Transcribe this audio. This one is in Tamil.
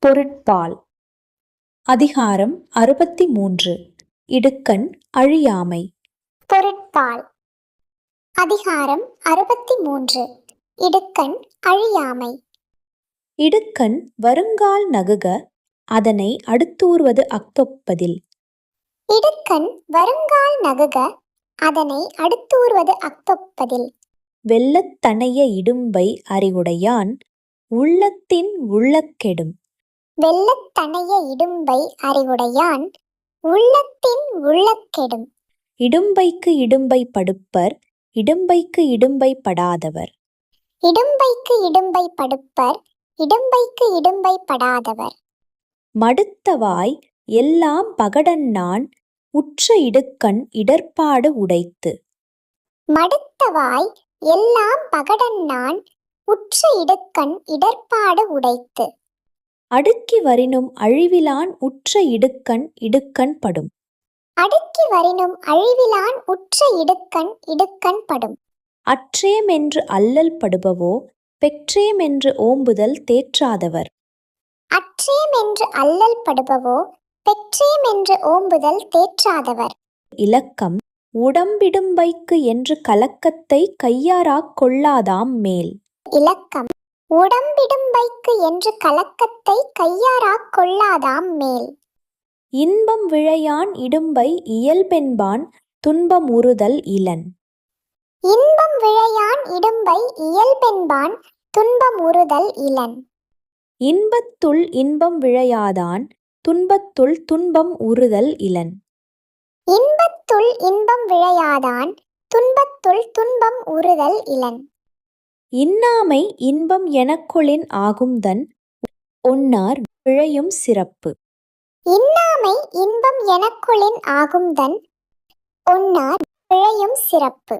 பொருட்பால். அதிகாரம் அறுபத்தி மூன்று இடுக்கண் அழியாமை. பொருட்பால். அதிகாரம் அறுபத்தி மூன்று இடுக்கண் அழியாமை. இடுக்கண் வருங்கால் நகுக அதனை அடுத்தூர்வது அக்தொப்பதில். இடுக்கண் வருங்கால் நகுக அதனை அடுத்தூர்வது அக்தொப்பதில். வெள்ளத்தனைய இடும்பை அறிவுடையான் உள்ளத்தின் உள்ளக்கெடும் வெள்ளத்தனைய இடும்பை அறிவுடையான் உள்ளத்தின் உள்ளக்கெடும் இடும்பைக்கு இடும்பை படுப்பர் இடும்பைக்கு இடும்பை படாதவர். இடும்பைக்கு இடும்பை படுப்பர் இடும்பைக்கு இடும்பை படாதவர். மடுத்தவாய் எல்லாம் பகடன்னான் உற்ற இடுக்கண் இடர்பாடு உடைத்து. மடுத்தவாய் எல்லாம் பகடன்னான் உற்ற இடுக்கண் இடர்பாடு உடைத்து. அடுக்கி வரினும் அழிவிலான் உற்ற இடுக்கண் இடுக்கண் படும். அடுக்கி வரினும் அழிவிலான் உற்ற இடுக்கண் இடுக்கண் படும். அற்றேமென்று அல்லல் படுபவோ பெற்றேமென்று ஓம்புதல் தேற்றாதவர். அற்றேம் என்று அல்லல் படுபவோ பெற்றேம் என்று ஓம்புதல் தேற்றாதவர். இலக்கம் உடம்பிடும்பைக்கு என்று கலக்கத்தை கையாராக் கொள்ளாதாம் மேல். இலக்கம் உடம்பிடும்பைக்கு என்று கலக்கத்தை கையாராக் கொள்ளாதாம் மேல். இன்பம் விழையான் இடும்பை இயல்பென்பான் துன்பம் உறுதல் இலன். இன்பம் விழையான் இடும்பை இயல்பென்பான் துன்பம் உறுதல் இலன். இன்பத்துள் இன்பம் விழையாதான் துன்பத்துள் துன்பம் உறுதல் இலன். இன்பத்துள் இன்பம் விழையாதான் துன்பத்துள் துன்பம் உறுதல் இலன். இன்னாமை இன்பம் எனக்கொளின் ஆகும்தன் ஒன்னார் விழையும் சிறப்பு. இன்னாமை இன்பம் எனக்குளின் ஆகும்தன் ஒன்னார் விழையும் சிறப்பு.